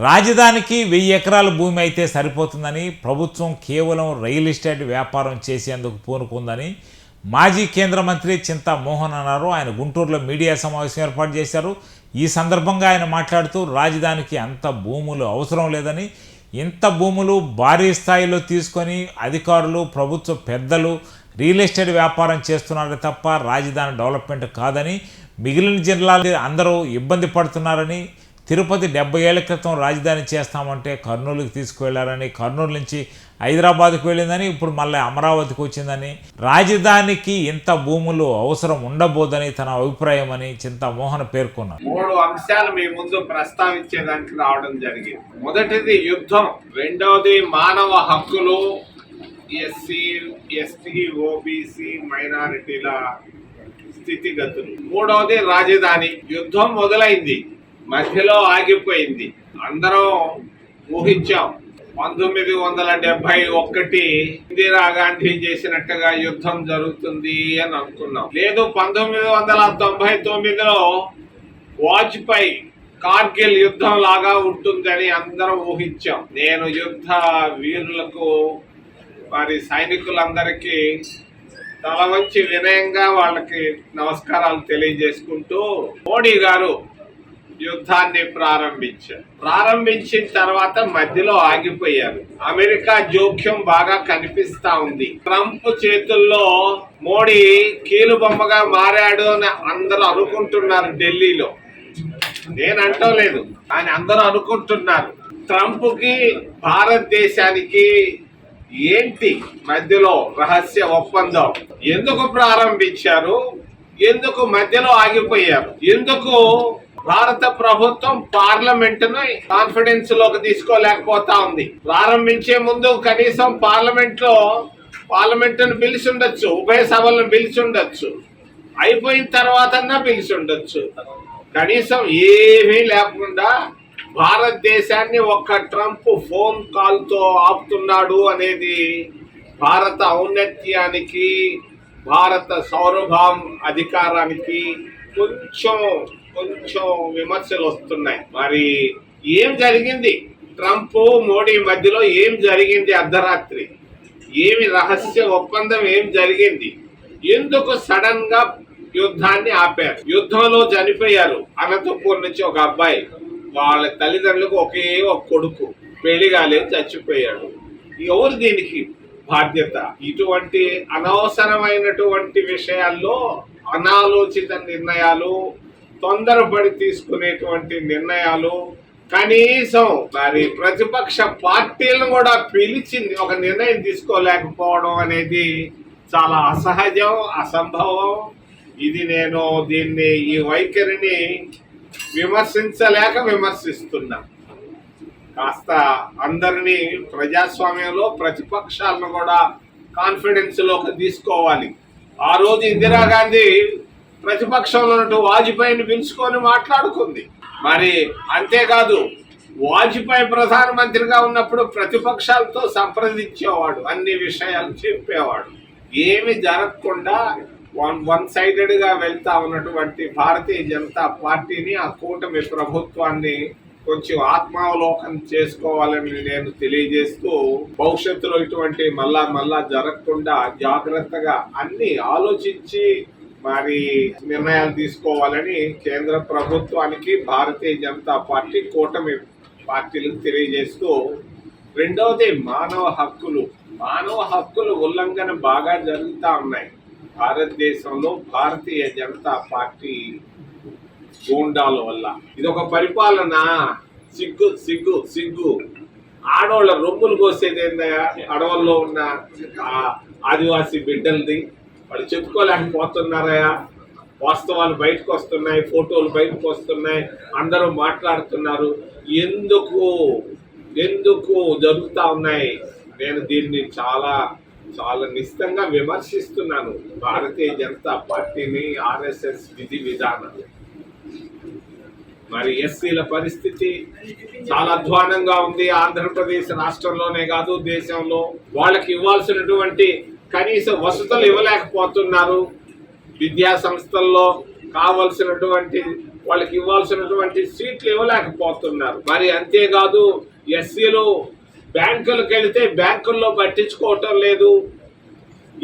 రాజధానికి వెయ్యి ఎకరాల భూమి అయితే సరిపోతుందని ప్రభుత్వం కేవలం రియల్ ఎస్టేట్ వ్యాపారం చేసేందుకు పూనుకుందని మాజీ కేంద్ర మంత్రి చింతా మోహన్ అన్నారు. ఆయన గుంటూరులో మీడియా సమావేశం ఏర్పాటు చేశారు. ఈ సందర్భంగా ఆయన మాట్లాడుతూ రాజధానికి అంత భూములు అవసరం లేదని ఇంత భూములు భారీ స్థాయిలో తీసుకొని అధికారులు ప్రభుత్వ పెద్దలు రియల్ ఎస్టేట్ వ్యాపారం చేస్తున్నారు తప్ప రాజధాని డెవలప్మెంట్ కాదని మిగిలిన జిల్లాలు అందరూ ఇబ్బంది పడుతున్నారని తిరుపతి డెబ్బై ఏళ్ళ క్రితం రాజధాని చేస్తామంటే కర్నూలుకి తీసుకువెళ్ళారని కర్నూలు నుంచి హైదరాబాద్కు వెళ్ళిందని ఇప్పుడు మళ్ళీ అమరావతికి వచ్చిందని. రాజధానికి ఇంత భూములు అవసరం ఉండబోదని తన అభిప్రాయం అని చింతామోహన్ పేర్కొన్నారు. మూడు అంశాలు మీ ముందు ప్రస్తావించేదానికి రావడం జరిగింది. మొదటిది యుద్ధం రెండవది మానవ హక్కులు ఎస్సీ ఎస్టీ ఓబీసీ మైనారిటీల స్థితిగతులు. మూడవది రాజధాని యుద్ధం మొదలైంది. మధ్యలో ఆగిపోయింది. అందరం ఊహించాం. పంతొమ్మిది వందల డెబ్బై ఒకటి ఇందిరాగాంధీ చేసినట్టుగా యుద్ధం జరుగుతుంది అని అనుకున్నాం. లేదు పంతొమ్మిది వందల తొంభై తొమ్మిదిలో వాజ్పేయి కార్గిల్ యుద్ధం లాగా ఉంటుందని అందరం ఊహించాం. నేను యుద్ధ వీరులకు వారి సైనికులందరికీ తల వంచి వినయంగా వాళ్ళకి నమస్కారాలు తెలియజేసుకుంటూ మోడీ గారు యుద్ధాన్ని ప్రారంభించారు. ప్రారంభించిన తర్వాత మధ్యలో ఆగిపోయారు. అమెరికా జోక్యం బాగా కనిపిస్తా ఉంది. ట్రంప్ చేతుల్లో మోడీ కీలుబొమ్మగా మారాడు అని అందరూ అనుకుంటున్నారు ఢిల్లీలో. నేను అంటలేదు కానీ అందరూ అనుకుంటున్నారు. ట్రంప్కి భారతదేశానికి ఏంటి మధ్యలో రహస్య ఒప్పందం? ఎందుకు ప్రారంభించారు? ఎందుకు మధ్యలో ఆగిపోయారు? ఎందుకు భారత ప్రభుత్వం పార్లమెంట్ను కాన్ఫిడెన్స్లోకి తీసుకోలేకపోతా ఉంది. ప్రారంభించే ముందు కనీసం పార్లమెంట్లో పార్లమెంట్ను పిలిచి ఉండొచ్చు ఉభయ సభలను పిలిచి ఉండొచ్చు అయిపోయిన తర్వాత పిలిచి ఉండొచ్చు కనీసం ఏమీ లేకుండా భారతదేశాన్ని ఒక్క ట్రంప్ ఫోన్ కాల్తో ఆపుతున్నాడు అనేది భారత ఔన్నత్యానికి భారత సౌరభాం అధికారానికి కొంచెం కొంచెం విమర్శలు వస్తున్నాయి. మరి ఏం జరిగింది? ట్రంప్ మోడీ మధ్యలో ఏం జరిగింది అర్ధరాత్రి? ఏమి రహస్య ఒప్పందం ఏం జరిగింది? ఎందుకు సడన్గా యుద్ధాన్ని ఆపారు? యుద్ధంలో చనిపోయారు. అనంతపూర్ నుంచి ఒక అబ్బాయి. వాళ్ళ తల్లిదండ్రులకు ఒకే ఒక కొడుకు. పెళ్ళి కాలేదు చచ్చిపోయాడు. ఎవరు దీనికి బాధ్యత? ఇటువంటి అనవసరమైనటువంటి విషయాల్లో అనాలోచిత నిర్ణయాలు తొందరపడి తీసుకునేటువంటి నిర్ణయాలు కనీసం మరి ప్రతిపక్ష పార్టీలను కూడా పిలిచి ఒక నిర్ణయం తీసుకోలేకపోవడం అనేది చాలా అసహజం అసంభవం. ఇది నేను దీన్ని ఈ వైఖరిని విమర్శించలేక విమర్శిస్తున్నా. కాస్త అందరినీ ప్రజాస్వామ్యంలో ప్రతిపక్షాలను కూడా కాన్ఫిడెన్స్లోకి తీసుకోవాలి. ఆ రోజు ఇందిరాగాంధీ ప్రతిపక్షంలో ఉన్నట్టు వాజ్పేయిని పిలుచుకొని మాట్లాడుకుంది. మరి అంతేకాదు వాజ్పేయి ప్రధానమంత్రిగా ఉన్నప్పుడు ప్రతిపక్షాలతో సంప్రదించేవాడు అన్ని విషయాలు చెప్పేవాడు. ఏమి జరగకుండా వన్ వన్ సైడెడ్గా వెళ్తా ఉన్నటువంటి భారతీయ జనతా పార్టీని ఆ కూటమి ప్రభుత్వాన్ని కొంచెం ఆత్మావలోకనం చేసుకోవాలని నేను తెలియజేస్తూ భవిష్యత్తులో ఇటువంటి మళ్ళా మళ్ళా జరగకుండా జాగ్రత్తగా అన్ని ఆలోచించి మరి నిర్ణయాలు తీసుకోవాలని కేంద్ర ప్రభుత్వానికి భారతీయ జనతా పార్టీ కూటమి పార్టీలకు తెలియజేస్తూ రెండవది మానవ హక్కులు. మానవ హక్కులు ఉల్లంఘన బాగా జరుగుతూ ఉన్నాయి. భారతదేశంలో భారతీయ జనతా పార్టీ గూండాల వల్ల. ఇది ఒక పరిపాలన? సిగ్గు సిగ్గు సిగ్గు. ఆడవాళ్ళ రొమ్ములు కోసేది ఏందయ్యా అడవుల్లో ఉన్న ఆదివాసీ బిడ్డలది. వాళ్ళు చెప్పుకోలేకపోతున్నారయ్యా. వాస్తవాలు బయటకు వస్తున్నాయి ఫోటోలు బయటకు వస్తున్నాయి అందరూ మాట్లాడుతున్నారు. ఎందుకు? ఎందుకు జరుగుతూ ఉన్నాయి? నేను దీన్ని చాలా చాలా నిశ్చితంగా విమర్శిస్తున్నాను. భారతీయ జనతా పార్టీని ఆర్ఎస్ఎస్ విధి విధానం. మరి ఎస్సీల పరిస్థితి చాలా అధ్వానంగా ఉంది. ఆంధ్రప్రదేశ్ రాష్ట్రంలోనే కాదు దేశంలో వాళ్ళకి ఇవ్వాల్సినటువంటి కనీస వసతులు ఇవ్వలేకపోతున్నారు. విద్యా సంస్థల్లో కావలసినటువంటి వాళ్ళకి ఇవ్వాల్సినటువంటి సీట్లు ఇవ్వలేకపోతున్నారు. మరి అంతేకాదు ఎస్సీలు బ్యాంకులకు వెళితే బ్యాంకుల్లో పట్టించుకోవటం లేదు.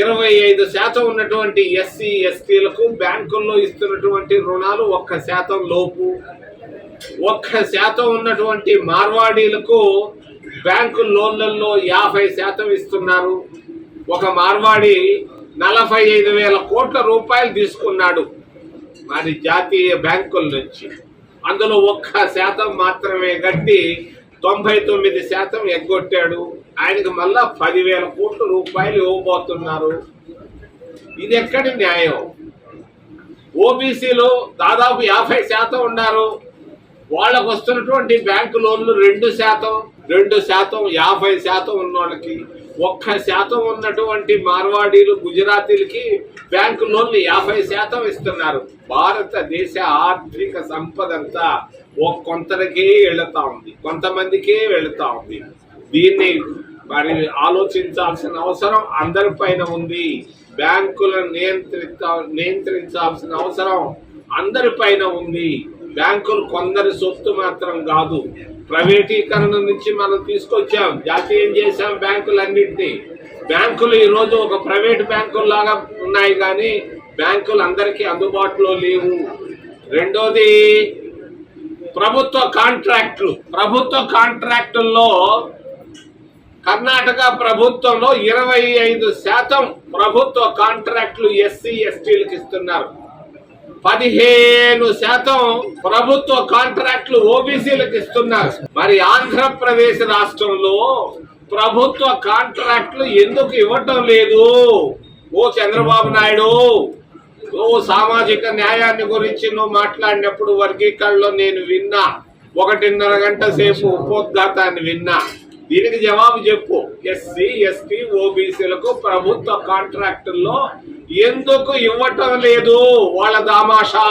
ఇరవై ఐదు శాతం ఉన్నటువంటి ఎస్సీ ఎస్టీలకు బ్యాంకుల్లో ఇస్తున్నటువంటి రుణాలు ఒక్క శాతం లోపు. ఒక్క శాతం ఉన్నటువంటి మార్వాడీలకు బ్యాంకు లోన్లలో యాభై శాతం ఇస్తున్నారు. ఒక మార్వాడి నలభై ఐదు వేల కోట్ల రూపాయలు తీసుకున్నాడు మరి జాతీయ బ్యాంకుల నుంచి. అందులో ఒక్క శాతం మాత్రమే కట్టి తొంభై తొమ్మిది శాతం ఎగ్గొట్టాడు. ఆయనకు మళ్ళా పదివేల కోట్ల రూపాయలు ఇవ్వబోతున్నారు. ఇది ఎక్కడి న్యాయం? ఓబీసీలో దాదాపు యాభై శాతం ఉన్నారు. వాళ్ళకు వస్తున్నటువంటి బ్యాంకు లోన్లు రెండు శాతం. రెండు శాతం యాభై శాతం ఉన్న వాళ్ళకి ఒక్క శాతం ఉన్నటువంటి మార్వాడీలు గుజరాతీలకి బ్యాంకు లోన్లు యాభై శాతం ఇస్తున్నారు. భారతదేశ ఆర్థిక సంపద అంతా ఓ కొంతరికే వెళుతూ ఉంది. కొంతమందికే వెళుతూ ఉంది. దీన్ని మరి ఆలోచించాల్సిన అవసరం అందరిపైన ఉంది. బ్యాంకులను నియంత్రిత నియంత్రించాల్సిన అవసరం అందరిపైన ఉంది. బ్యాంకులు కొందరి సొత్తు మాత్రం కాదు. ప్రైవేటీకరణ నుంచి మనం తీసుకొచ్చాం. జాతీయం చేశాం బ్యాంకులన్నింటినీ. బ్యాంకులు ఈరోజు ఒక ప్రైవేట్ బ్యాంకుల్లాగా ఉన్నాయి కానీ బ్యాంకులు అందరికీ అందుబాటులో లేవు. రెండోది ప్రభుత్వ కాంట్రాక్టులు. ప్రభుత్వ కాంట్రాక్టుల్లో కర్ణాటక ప్రభుత్వంలో ఇరవై ఐదు శాతం ప్రభుత్వ కాంట్రాక్టులు ఎస్సీ ఎస్టీలకు ఇస్తున్నారు. పదిహేను శాతం ప్రభుత్వ కాంట్రాక్టులు ఓబీసీలకు ఇస్తున్నారు. మరి ఆంధ్రప్రదేశ్ రాష్ట్రంలో ప్రభుత్వ కాంట్రాక్టులు ఎందుకు ఇవ్వటం లేదు? ఓ చంద్రబాబు నాయుడు ఓ సామాజిక న్యాయాన్ని గురించి నువ్వు మాట్లాడినప్పుడు వర్గీకరణలో నేను విన్నా. ఒకటిన్నర గంట సేపు ఉపోద్ఘాతాన్ని విన్నా. దీనికి జవాబు చెప్పు. ఎస్సీ ఎస్టీ ఓబీసీలకు ప్రభుత్వ కాంట్రాక్టుల్లో ఎందుకు ఇవ్వటం లేదు వాళ్ళ దామాషా?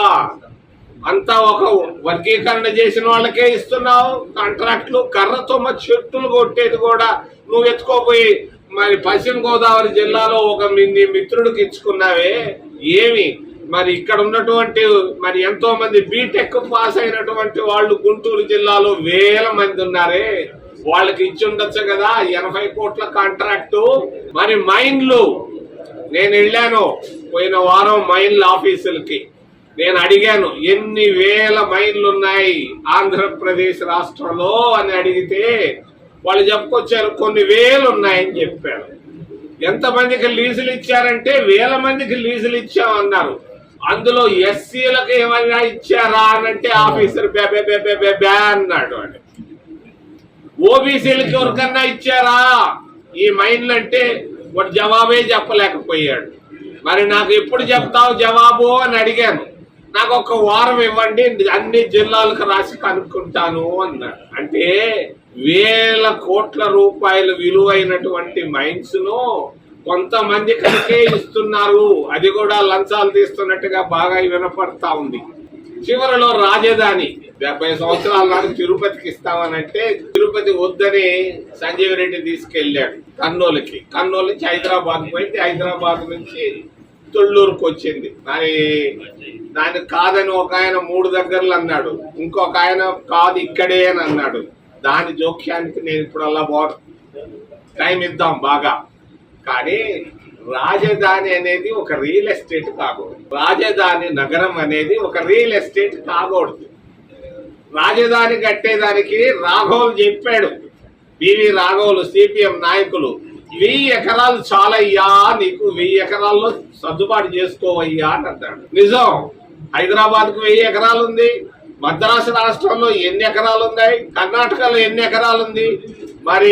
అంతా ఒక వర్గీకరణ చేసిన వాళ్ళకే ఇస్తున్నావు. కాంట్రాక్ట్లు కర్రతో మరి చెట్టులు కొట్టేది కూడా నువ్వు ఎత్తుకోపోయి మరి పశ్చిమ గోదావరి జిల్లాలో ఒక నీ మిత్రుడికి ఇచ్చుకున్నావే? ఏమి? మరి ఇక్కడ ఉన్నటువంటి మరి ఎంతో మంది బీటెక్ పాస్ అయినటువంటి వాళ్ళు గుంటూరు జిల్లాలో వేల మంది ఉన్నారే. వాళ్ళకి ఇచ్చి ఉండొచ్చు కదా. ఎనభై కోట్ల కాంట్రాక్టు. మరి మైన్లు నేను వెళ్ళాను పోయిన వారం మైన్ల ఆఫీసులకి. నేను అడిగాను ఎన్ని వేల మైన్లు ఉన్నాయి ఆంధ్రప్రదేశ్ రాష్ట్రంలో? అని అడిగితే వాళ్ళు చెప్పుకొచ్చారు కొన్ని వేలు ఉన్నాయని చెప్పారు. ఎంతమందికి లీజులు ఇచ్చారంటే వేల మందికి లీజులు ఇచ్చామన్నారు అందులో ఎస్సీలకు ఏమైనా ఇచ్చారా? అని అంటే ఆఫీసర్ బే బే బే బే బే బే అన్నాడు వాడు. ఓబీసీలకి ఎవరికన్నా ఇచ్చారా? ఈ మైన్లు అంటే వాడు జవాబే చెప్పలేకపోయాడు. మరి నాకు ఎప్పుడు చెప్తావు జవాబు అని అడిగాను. నాకు ఒక వారం ఇవ్వండి అన్ని జిల్లాలకు రాసి కనుక్కుంటాను అన్నాడు అంటే వేల కోట్ల రూపాయలు విలువైనటువంటి మైన్స్ను కొంతమంది కనుకే ఇస్తున్నారు. అది కూడా లంచాలు తీస్తున్నట్టుగా బాగా వినపడతా ఉంది. చివరిలో రాజధాని. డెబ్బై సంవత్సరాల నాడు తిరుపతికి ఇస్తామనంటే తిరుపతి వద్దని సంజీవ్ రెడ్డి తీసుకెళ్ళాడు కర్నూలుకి. కర్నూలు నుంచి హైదరాబాద్ పోయింది. హైదరాబాద్ నుంచి తొళ్ళూరుకు వచ్చింది. మరి దాన్ని కాదని ఒక ఆయన మూడు దగ్గరలు అన్నాడు. ఇంకొక ఆయన కాదు ఇక్కడే అని అన్నాడు. దాని జోక్యానికి నేను ఇప్పుడు అలా బో టైం ఇద్దాం బాగా. కానీ రాజధాని అనేది ఒక రియల్ ఎస్టేట్ కాకూడదు రాజధాని నగరం అనేది ఒక రియల్ ఎస్టేట్ కాకూడదు రాజధాని కట్టేదానికి రాఘవులు చెప్పాడు. బివి రాఘవులు సిపిఎం నాయకులు వెయ్యి ఎకరాలు చాలయ్యా నీకు వెయ్యి ఎకరాల్లో సర్దుబాటు చేసుకోవయ్యా అని అంటాడు. నిజం. హైదరాబాద్కు వెయ్యి ఎకరాలు ఉంది మద్రాసు రాష్ట్రంలో ఎన్ని ఎకరాలు ఉన్నాయి కర్ణాటకలో ఎన్ని ఎకరాలు ఉంది మరి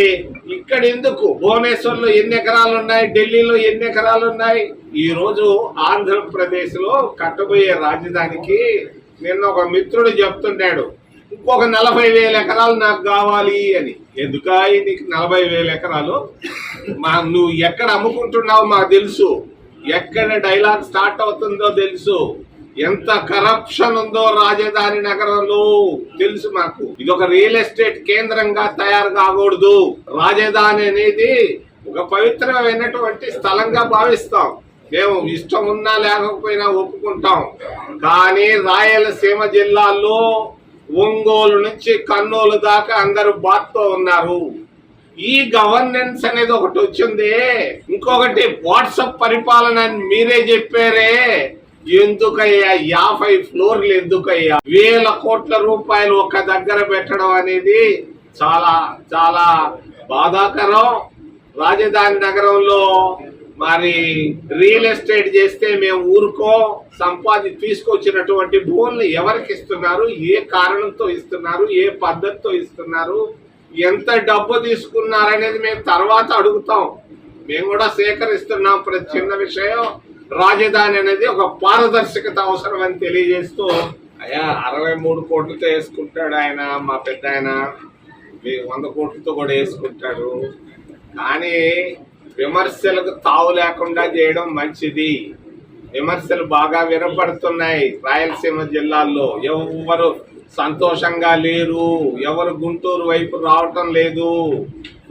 ఇక్కడ ఎందుకు? భువనేశ్వర్లో ఎన్ని ఎకరాలు ఉన్నాయి ఢిల్లీలో ఎన్ని ఎకరాలు ఉన్నాయి ఈరోజు ఆంధ్రప్రదేశ్లో కట్టబోయే రాజధానికి నిన్న ఒక మిత్రుడు చెప్తున్నాడు ఇంకొక నలభై వేల ఎకరాలు నాకు కావాలి అని. ఎందుకా నీకు నలభై వేల ఎకరాలు? మా నువ్వు ఎక్కడ అమ్ముకుంటున్నావు మాకు తెలుసు. ఎక్కడ డైలాగ్ స్టార్ట్ అవుతుందో తెలుసు. ఎంత కరప్షన్ ఉందో రాజధాని నగరంలో తెలుసు మాకు. ఇది ఒక రియల్ ఎస్టేట్ కేంద్రంగా తయారు కాకూడదు. రాజధాని అనేది ఒక పవిత్రమైనటువంటి స్థలంగా భావిస్తాం. మేము ఇష్టం ఉన్నా లేకపోయినా ఒప్పుకుంటాం. కానీ రాయలసీమ జిల్లాల్లో ఒంగోలు నుంచి కర్నూలు దాకా అందరూ బాత్తో ఉన్నారు. ఈ గవర్నెన్స్ అనేది ఒకటి వచ్చింది. ఇంకొకటి వాట్సాప్ పరిపాలన అని మీరే చెప్పారే. ఎందుకయ్యా? యాభై ఫ్లోర్లు ఎందుకయ్యా? వేల కోట్ల రూపాయలు ఒక దగ్గర పెట్టడం అనేది చాలా చాలా బాధాకరం. రాజధాని నగరంలో మరి రియల్ ఎస్టేట్ చేస్తే మేము ఊరుకో సంపాది తీసుకొచ్చినటువంటి భూములు ఎవరికి ఇస్తున్నారు? ఏ కారణంతో ఇస్తున్నారు? ఏ పద్ధతితో ఇస్తున్నారు? ఎంత డబ్బు తీసుకున్నారనేది మేము తర్వాత అడుగుతాం. మేము కూడా సేకరిస్తున్నాం ప్రతి చిన్న విషయం. రాజధాని అనేది ఒక పారదర్శకత అవసరం అని తెలియజేస్తూ అయ్యా అరవై మూడు కోట్లతో వేసుకుంటాడు ఆయన మా పెద్ద ఆయన. వంద కోట్లతో కూడా వేసుకుంటాడు. కానీ విమర్శలకు తావు లేకుండా చేయడం మంచిది. విమర్శలు బాగా వినపడుతున్నాయి రాయలసీమ జిల్లాల్లో. ఎవరు సంతోషంగా లేరు. ఎవరు గుంటూరు వైపు రావటం లేదు.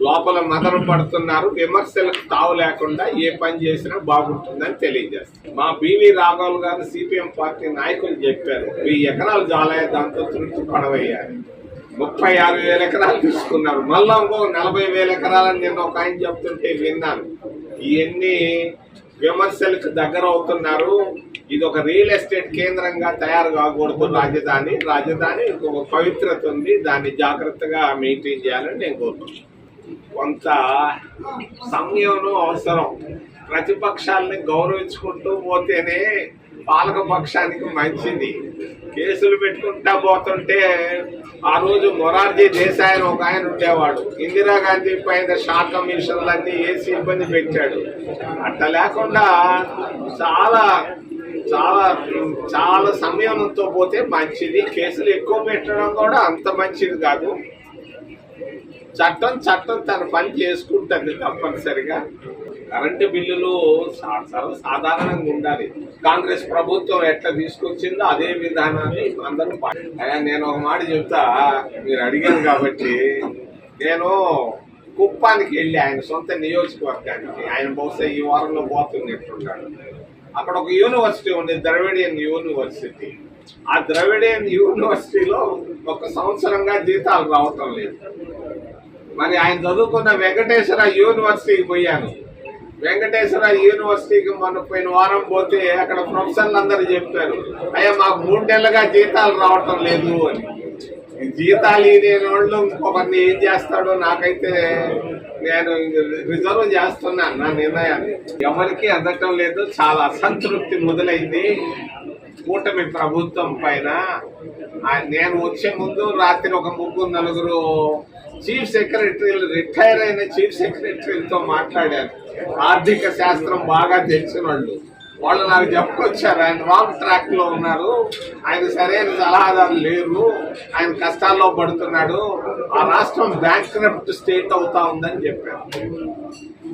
లోపల మదన పడుతున్నారు విమర్శలకు తావు లేకుండా ఏ పని చేసినా బాగుంటుందని తెలియజేస్తారు. మా బివి రాఘవులు గారు సిపిఎం పార్టీ నాయకులు చెప్పారు వెయ్యి ఎకరాలు జాలయ్య దాంతో తృప్తి పడవయ్యారు ముప్పై ఆరు వేల ఎకరాలు తీసుకున్నారు. మళ్ళా ఇంకో నలభై వేల ఎకరాలని నేను ఒక ఆయన చెప్తుంటే విన్నాను. ఇవన్నీ విమర్శలకు దగ్గర అవుతున్నారు. ఇది ఒక రియల్ ఎస్టేట్ కేంద్రంగా తయారు కాకూడదు. రాజధాని రాజధాని ఒక పవిత్రత ఉంది. దాన్ని జాగ్రత్తగా మెయింటైన్ చేయాలని నేను కోరుకుంటున్నాను. కొంత సంయమనం అవసరం. ప్రతిపక్షాలని గౌరవించుకుంటూ పోతేనే పాలక పక్షానికి మంచిది. కేసులు పెట్టుకుంటా పోతుంటే ఆ రోజు మొరార్జీ దేశాయ్ అని ఒక ఆయన ఉండేవాడు. ఇందిరాగాంధీ పైన షార్ట్ కమిషన్లన్నీ వేసి ఇబ్బంది పెట్టాడు. అట్లా లేకుండా చాలా చాలా చాలా సంయమనంతో పోతే మంచిది. కేసులు ఎక్కువ పెట్టడం కూడా అంత మంచిది కాదు. చట్టం చట్టం తన పని చేసుకుంటుంది తప్పనిసరిగా. కరెంటు బిల్లులు సాధారణంగా ఉండాలి. కాంగ్రెస్ ప్రభుత్వం ఎట్లా తీసుకొచ్చిందో అదే విధానాన్ని అందరూ నేను ఒక మాట చెప్తా. మీరు అడిగాను కాబట్టి నేను కుప్పానికి వెళ్ళి ఆయన సొంత నియోజకవర్గానికి ఆయన బహుశా ఈ వారంలో పోతున్నట్టున్నాడు అక్కడ ఒక యూనివర్సిటీ ఉంది ద్రవిడియన్ యూనివర్సిటీ. ఆ ద్రవిడియన్ యూనివర్సిటీలో ఒక సంవత్సరంగా జీతాలు రావటం లేదు. మరి ఆయన చదువుకున్న వెంకటేశ్వర యూనివర్సిటీకి పోయాను. వెంకటేశ్వర యూనివర్సిటీకి మొన్న పోయిన వారం పోతే అక్కడ ప్రొఫెసర్లు అందరూ చెప్పారు అయ్యా మాకు మూడు నెలలుగా జీతాలు రావటం లేదు అని. జీతాలు ఇదే వాళ్ళు ఇంకొకరిని ఏం చేస్తాడో నాకైతే నేను రిజర్వ్ చేస్తున్నాను నా నిర్ణయాన్ని. ఎవరికి అందటం లేదు చాలా అసంతృప్తి మొదలైంది. కూటమి ప్రభుత్వం పైన నేను వచ్చే ముందు రాత్రి ఒక ముగ్గురు నలుగురు చీఫ్ సెక్రటరీలు రిటైర్ అయిన చీఫ్ సెక్రటరీలతో మాట్లాడాను ఆర్థిక శాస్త్రం బాగా తెలిసిన వాళ్ళు వాళ్ళు నాకు చెప్పుకొచ్చారు. ఆయన రాంగ్ ట్రాక్లో ఉన్నారు. ఆయన సరైన సలహాదారు లేరు. ఆయన కష్టాల్లో పడుతున్నాడు. ఆ రాష్ట్రం బ్యాంక్ స్టేట్ అవుతా ఉందని చెప్పారు.